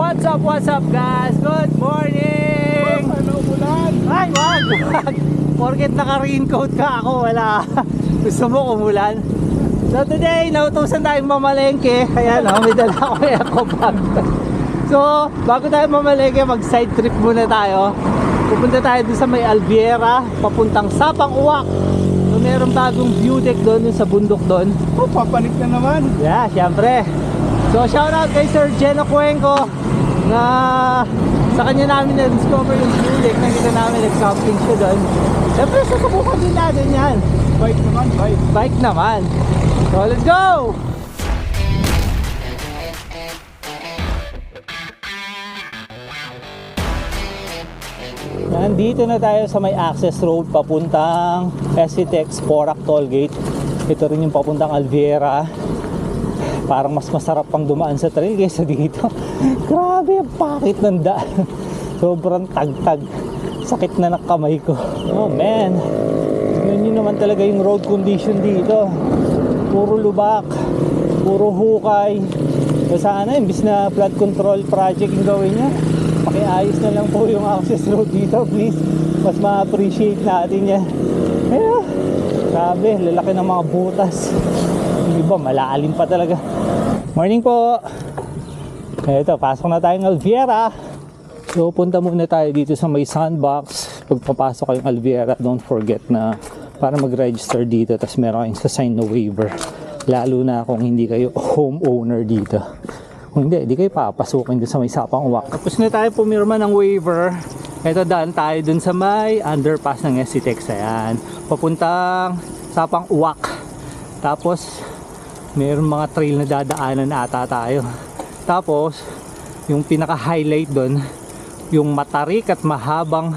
What's up, what's up guys? Good morning! Ano ulan? Ay, wag, wag! Porket naka-raincoat ka ako, wala. Gusto mo kumulan? So today, nautusan tayong mamalengke. Ayan, oh, may dala ko yung eco bag. So, bago tayo mamalengke, mag-side trip muna tayo. Pupunta tayo doon sa may Alviera, papuntang Sapang Uwak. So, meron bagong view deck doon, doon sa bundok doon. Oh, papanik na naman. Yeah, syempre. So, shout out kay Sir Jeno Cuenco na sa kanya namin na-discover yung music. Nakita namin nag-camping siya doon. Syempre, susubukan din natin yan. Bike naman, bike. Bike naman. So, let's go! Nandito na tayo sa may access road papuntang SCTEX Porac Tollgate. Ito rin yung papuntang Alviera. Parang mas masarap pang dumaan sa trail kaysa dito. Grabe, ang pakit ng daan. Sobrang tagtag. Sakit na ng kamay ko. Oh man. Yun naman talaga yung road condition dito. Puro lubak. Puro hukay. So sana, imbis na flood control project yung gawin niya, pakiayos na lang po yung access road dito, please. Mas ma-appreciate natin yan. Ayun. Grabe, lalaki ng mga butas. Yung iba, malalim pa talaga. Morning po. Ito, pasok na tayong Alviera. So, punta muna tayo dito sa may sandbox. Pagpapasok kayong Alviera, don't forget na para mag-register dito, tapos meron kayong sa-sign na waiver. Lalo na kung hindi kayo homeowner dito. Kung hindi, hindi kayo papasukin doon sa may sapang uwak. Tapos na tayo pumirma ng waiver. Ito, daan tayo dun sa may underpass ng SCTEX. Ayan. Papuntang sapang uwak. Tapos, meron mga trail na dadaanan na ata tayo. Tapos, yung pinaka-highlight doon, yung matarik at mahabang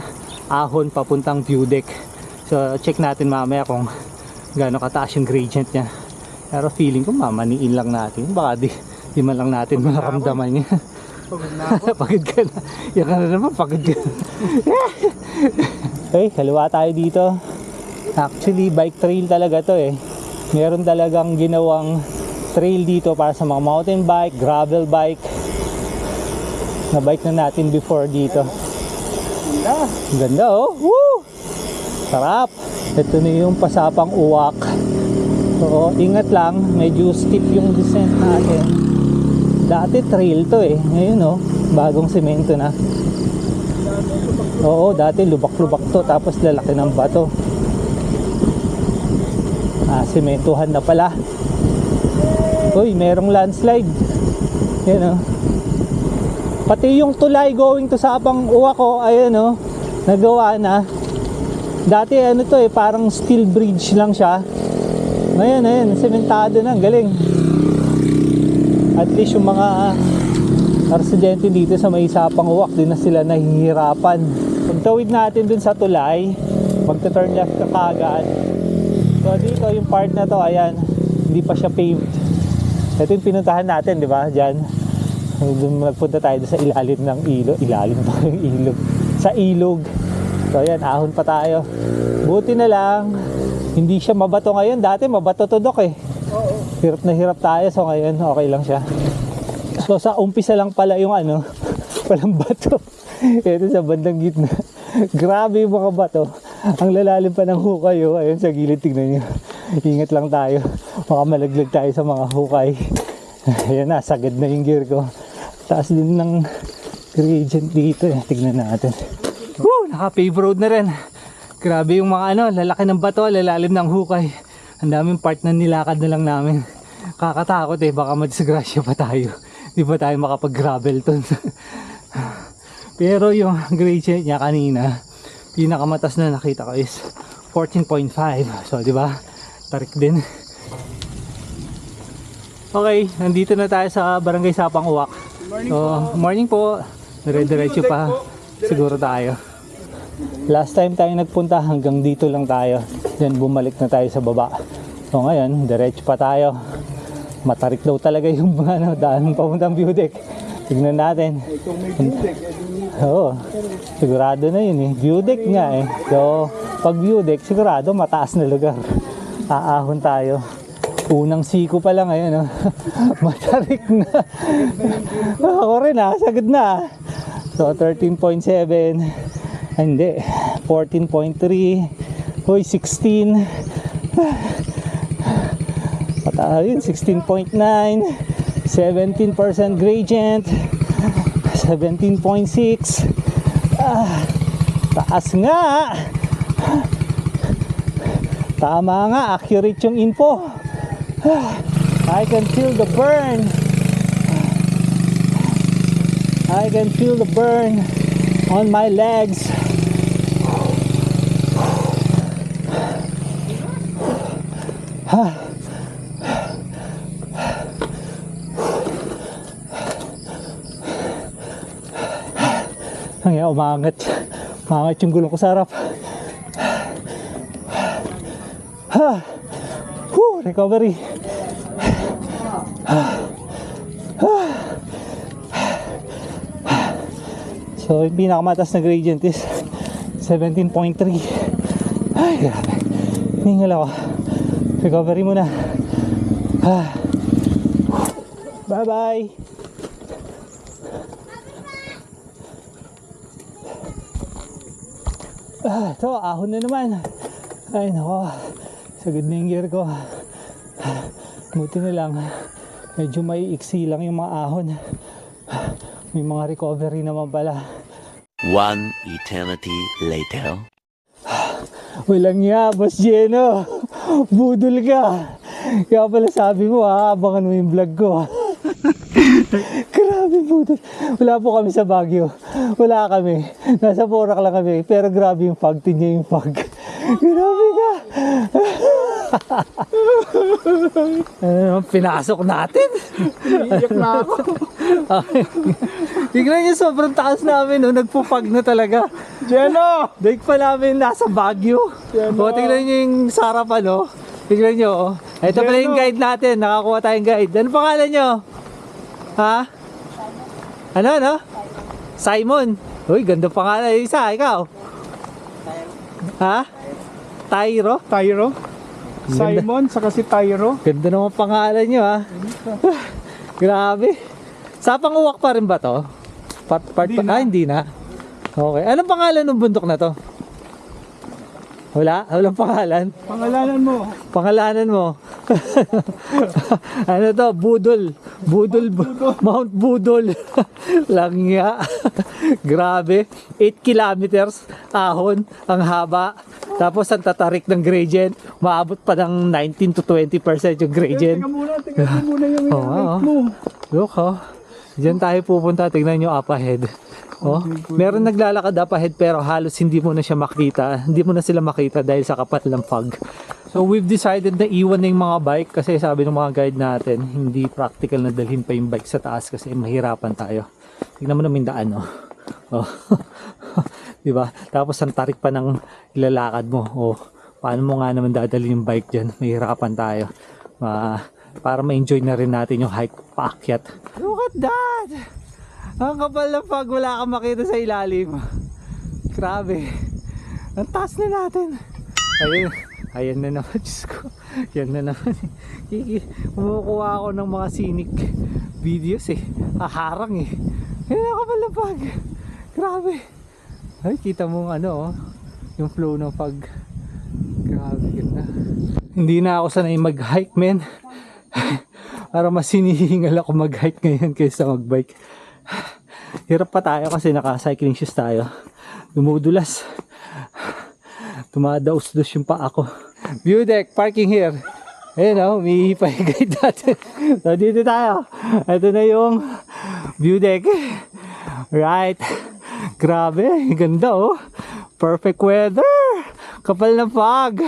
ahon papuntang view deck. So, check natin mamaya kung gaano kataas yung gradient niya. Pero feeling ko mamaniin lang natin. Baka di, di man lang natin maramdaman niya. Pagod na ako. pagod ka na. Yan ka na naman, pagod ka na. okay, kaliwa tayo dito. Actually, bike trail talaga to eh. Meron talagang ginawang trail dito para sa mga mountain bike, gravel bike. Na bike na natin before dito. Ang ganda oh. Woo! Sarap. Ito na yung pasapang uwak. So, ingat lang. Medyo steep yung descent natin. Dati trail to eh. Ngayon oh, bagong semento na. Oo, dati lubak-lubak to. Tapos lalaki ng bato. Ah, sementuhan na pala. Uy, merong landslide. Yan oh. Pati yung tulay going to Sapang Uwak ko, ayun oh, nagawa na. Dati ano to eh, parang steel bridge lang siya. Ngayon, ayun, sementado na, galing. At least yung mga residente dito sa may Sapang Uwak, din na sila nahihirapan. Pagtawid natin dun sa tulay, magta-turn left ka kagad. So dito yung part na to, ayan, hindi pa siya paved. Ito yung pinuntahan natin, di ba? Diyan. Nagpunta tayo sa ilalim ng ilog. Ilalim pa yung ilog. Sa ilog. So ayan, ahon pa tayo. Buti na lang, hindi siya mabato ngayon. Dati mabato to dok eh. Oo. Hirap na hirap tayo. So ngayon, okay lang siya. So sa umpisa lang pala yung ano, walang bato. Ito sa bandang gitna. Grabe yung mga bato. Ang lalalim pa ng hukay oh. Ayun sa gilid, tignan nyo. Ingat lang tayo. Baka malaglag tayo sa mga hukay. Ayan na, sagad na yung gear ko. Taas din ng gradient dito. eh. Tignan natin. Woo! Naka-pave road na rin. Grabe yung mga ano, lalaki ng bato, lalalim ng hukay. Ang daming part na nilakad na lang namin. Kakatakot eh, baka madisgrasya pa tayo. Di ba tayo makapag-gravel ton? Pero yung gradient niya kanina, pinakamatas na nakita ko is 14.5. So, di ba? Tarik din. Okay, nandito na tayo sa Barangay Sapang Uwak. Morning So, po. morning po. Dire-diretso pa siguro tayo. Last time tayo nagpunta hanggang dito lang tayo. Then bumalik na tayo sa baba. So ngayon, diretso pa tayo. Matarik daw talaga yung ano, daan papuntang view deck. Tignan natin. Kung may eh, Oo. Sigurado na yun eh. View deck nga eh. So, pag view deck, sigurado mataas na lugar. Aahon tayo. Unang siko pa lang ngayon, oh. Matarik na. Ako rin ah, sagad na. So 13.7. Ay, hindi. 14.3. Hoy, 16. Pataas yun, 16.9. 17% gradient. 17.6. Ah, taas nga. Tama nga, accurate yung info. I can feel the burn. I can feel the burn on my legs. Ang yan, umangat. Umangat yung gulong ko sa harap. Ha! Whew, recovery. So, yung pinakamatas na gradient is 17.3. Ay, grabe. Hingal ako. Recovery muna. Bye-bye. Ah, ito, ahon na naman. Ay, nako. Sagad na yung gear ko. Buti na lang. Medyo may iksi lang yung mga ahon. May mga recovery naman pala. One eternity later. Walang niya, Boss Jeno. Budol ka. Kaya pala sabi mo, ha, abangan mo yung vlog ko. budol. Wala po kami sa Baguio. Wala kami. Nasa Porac lang kami. Pero grabe yung fog. Tinya yung fog. grabe ka. ano pinasok natin. Iiyak na ako. Tignan niyo, sobrang taas namin. No? Nagpupag na talaga. Jeno! Daig pa namin nasa Baguio. Yan O, na. tingnan nyo yung sarapan, no? Tingnan nyo, oh. Ito pala Yan, yung guide natin. Nakakuha tayong guide. Ano pangalan nyo? Ha? Ano, ano? Simon. Uy, ganda pangalan. Yung isa, ikaw. Ha? Tyro? Tyro? Simon, saka si Tyro. Ganda naman pangalan nyo, ha? Grabe. Sa panguwak pa rin ba to? Part, part Hindi pa? na. Ah, hindi na. Okay. Anong pangalan ng bundok na to? Wala? Walang pangalan? Pangalanan mo. Pangalanan mo. ano to? Budol. Budol. Mount Budol. Langya. Grabe. 8 kilometers. Ahon. Ang haba. Tapos ang tatarik ng gradient. Maabot pa ng 19 to 20% yung gradient. Teka muna, mo muna yung height oo. mo. Look oh. Diyan tayo pupunta. Tingnan nyo up ahead. Oh, meron naglalakad up ahead pero halos hindi mo na siya makita. Hindi mo na sila makita dahil sa kapat ng fog. So we've decided na iwan na yung mga bike kasi sabi ng mga guide natin, hindi practical na dalhin pa yung bike sa taas kasi mahirapan tayo. Tingnan mo naman yung daan, oh. oh. 'Di ba? Tapos ang tarik pa ng ilalakad mo. Oh, paano mo nga naman dadalhin yung bike diyan? Mahirapan tayo. Ma para ma-enjoy na rin natin yung hike paakyat. Look at that! Ang kapal na pag wala kang makita sa ilalim. Grabe. Ang taas na natin. Ayun. Ayan na naman, Diyos ko. Yan na naman. Kumukuha ako ng mga scenic videos eh. Haharang eh. Yan ang kapal na pag. Grabe. Ay, kita mo ano oh. Yung flow ng pag. Grabe, ganda. Hindi na ako sanay mag-hike, men. Para mas sinihingal ako mag-hike ngayon kaysa mag-bike. Hirap pa tayo kasi naka-cycling shoes tayo. Dumudulas. Tumadaos-dos yung pa ako. View deck, parking here. Ayun o, umihi pa yung guide natin. So, dito tayo. Ito na yung view deck. Right. Grabe, ganda oh. Perfect weather. Kapal na fog.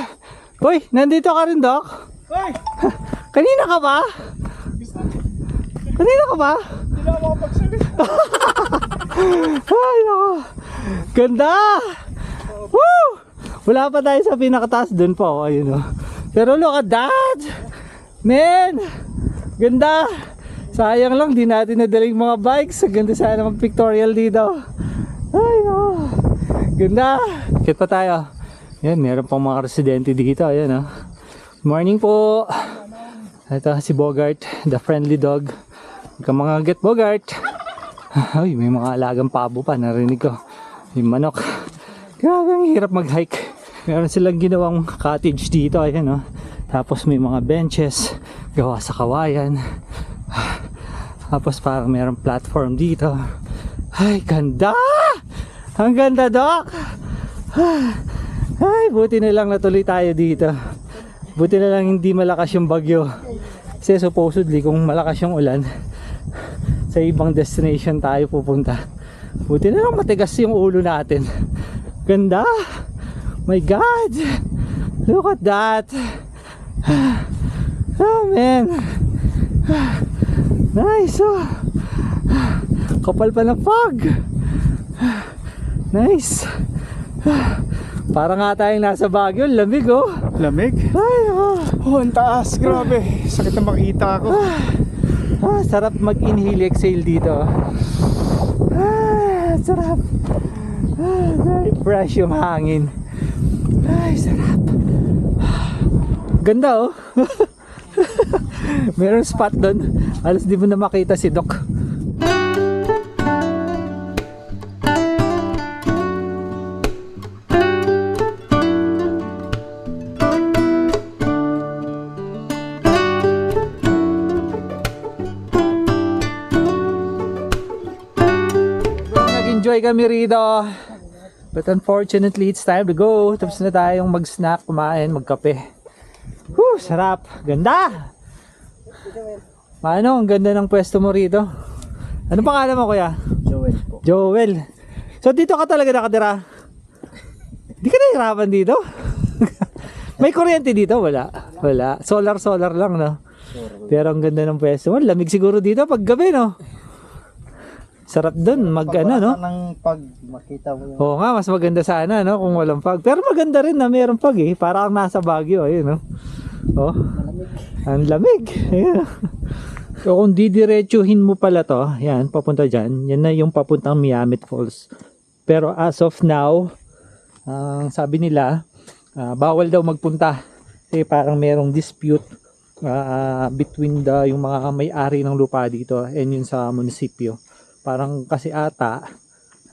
Uy, nandito ka rin, Doc? Ay! Kanina ka ba? Kanina ka ba? Na ako makapagsalita. Ay. Ganda! Woo! Wala pa tayo sa pinakataas doon pa. Oh, ayun oh. Pero look at that! Man! Ganda! Sayang lang, di natin nadala yung mga bikes. Ganda sana mag-pictorial dito. Ay, no. Ganda! Kit pa tayo. Yan, meron pang mga residente dito. Ayan, oh. Morning po. Ito si Bogart, the friendly dog. Kang mga get Bogart. Ay, may mga alagang pabo pa, narinig ko. Yung manok. Grabe, ang hirap mag-hike. Meron silang ginawang cottage dito, ayan oh. Tapos may mga benches, gawa sa kawayan. Tapos parang merong platform dito. Ay, ganda! Ang ganda, Doc! Ay, buti na lang natuloy tayo dito. Buti na lang hindi malakas yung bagyo. Kasi supposedly kung malakas yung ulan, sa ibang destination tayo pupunta. Buti na lang matigas yung ulo natin. Ganda! My God! Look at that! Oh man! Nice! Oh. Kapal pa ng fog! Nice! Para nga tayong nasa Baguio, lamig oh! Lamig. Ay, oh. Oh, ang taas. Grabe. Sakit na makita ako. Ah, sarap mag-inhale exhale dito. Ah, sarap. Ah, fresh yung hangin. Ay, sarap. Ganda oh. Meron spot doon. Alas di mo na makita si Doc. Nag-enjoy kami rito. But unfortunately, it's time to go. Tapos na tayong mag-snack, kumain, magkape. Whew, sarap. Ganda! Paano? Ang ganda ng pwesto mo rito. Ano pangalan mo, kuya? Joel po. Joel. So, dito ka talaga nakatira? Di ka nahihirapan dito? May kuryente dito? Wala. Wala. Solar-solar lang, no? Pero ang ganda ng pwesto mo. Lamig siguro dito pag gabi, no? Sarap dun, mag ano, no? ng pag makita mo yung... Oo nga, mas maganda sana, no? Kung walang pag. Pero maganda rin na mayroong pag, eh. Para kang nasa Baguio, ayun, no? Oh. Ang lamig. Ayun. So, kung didiretsuhin mo pala to, yan, papunta dyan, yan na yung papuntang Miamit Falls. Pero as of now, ang sabi nila, ah, bawal daw magpunta. Kasi parang merong dispute ah, between the, yung mga may-ari ng lupa dito and yun sa munisipyo. Parang kasi ata,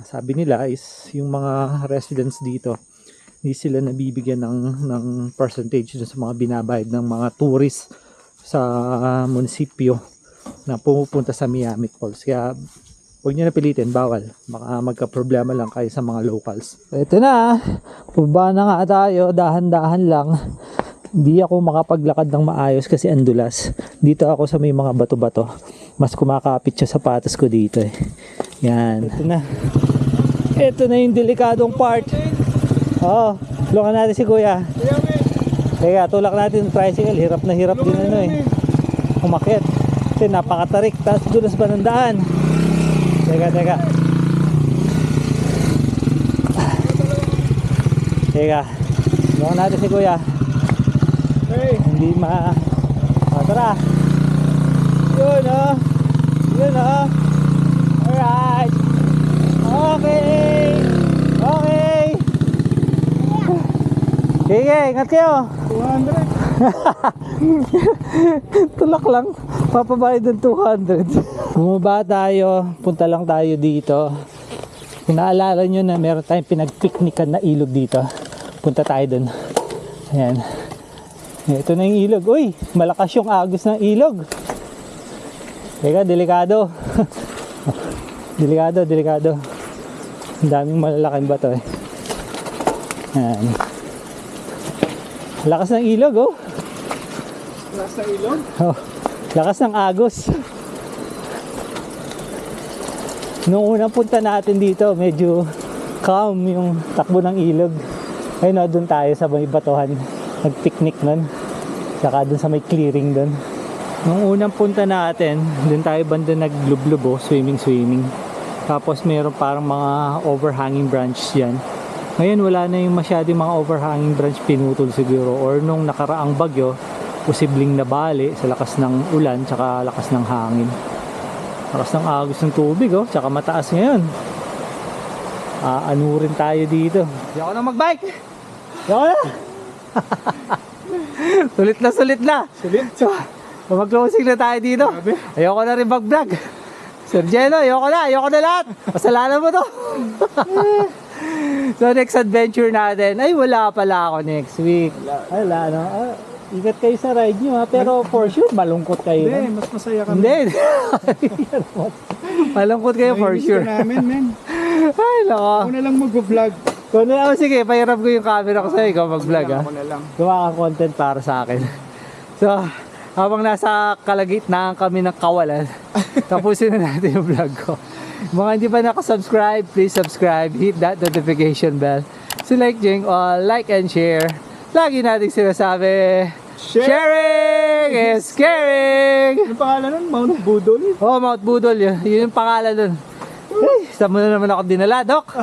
sabi nila is yung mga residents dito, hindi sila nabibigyan ng, ng percentage sa mga binabayad ng mga tourist sa munisipyo na pumupunta sa Miamit Falls. Kaya huwag nyo na pilitin, bawal. Baka magka-problema lang kayo sa mga locals. Ito na, baba na nga tayo, dahan-dahan lang. Hindi ako makapaglakad ng maayos kasi andulas. Dito ako sa may mga bato-bato. Mas kumakapit siya sapatos ko dito eh. Yan. Ito na. Ito na yung delikadong part. Oo. tulungan natin si Kuya. Teka, tulak natin yung tricycle. Hirap na hirap din ano eh. Umakit. Kasi napakatarik. Tapos dulas pa ng daan. Teka, teka. Teka. Tulungan natin si Kuya. Hindi ma... O, tara. Yun, oh. Yun, oh. Alright. Okay. Okay. Sige, ingat kayo. 200. Tulak lang. Papabayad ng 200. Bumaba tayo. Punta lang tayo dito. Kung naalala nyo na meron tayong pinagpiknikan na ilog dito. Punta tayo dun. Ayan. Ito na yung ilog. Uy, malakas yung agos ng ilog. Teka, delikado. delikado, delikado. Ang daming malalaking bato eh. Ayan. Lakas ng ilog oh. Nasa ilog. Oh, lakas ng agos. Nung unang punta natin dito, medyo calm yung takbo ng ilog. Ayun na, doon tayo sa may batuhan. Nag-picnic nun. Saka doon sa may clearing doon. Nung unang punta natin, doon tayo banda naglublubo, swimming-swimming. Tapos meron parang mga overhanging branch yan. Ngayon wala na yung masyadong mga overhanging branch pinutol siguro or nung nakaraang bagyo, posibleng nabali sa lakas ng ulan tsaka lakas ng hangin. Lakas ng agos ng tubig oh, tsaka mataas ngayon. Aanurin tayo dito. Di ako na magbike! Di ako na! sulit na sulit na! Sulit. So, Mag-closing na tayo dito. Ayoko na rin mag-vlog. Sir Jeno, ayoko na, ayoko na lahat. Kasalanan mo to. so next adventure natin, ay wala pala ako next week. Wala, no? Ah, ingat kayo sa ride nyo ha, pero for sure malungkot kayo. Hindi, no? mas masaya kami. Hindi. malungkot kayo for Nainis sure. ka namin, men. Ay, nako. Ako na lang mag-vlog. Kung na, oh, sige, pahiram ko yung camera ko sa'yo, ikaw mag-vlog ha. Ako na lang. Gawa kang content para sa akin. So, habang nasa kalagitnaan kami ng kawalan, tapusin na natin yung vlog ko. Mga hindi pa nakasubscribe, please subscribe, hit that notification bell. Select Jing all, like and share. Lagi nating sinasabi, Share! sharing is caring! Yung pangalan nun, Mount Budol. Oh, Mount Budol, yun, yun yung pangalan dun. Ay, saan mo na naman ako dinala, Doc?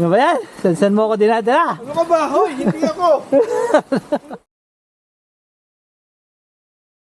Ano ba yan? Saan, saan mo ako dinadala? Ano ka ba? Hoy, hindi ako!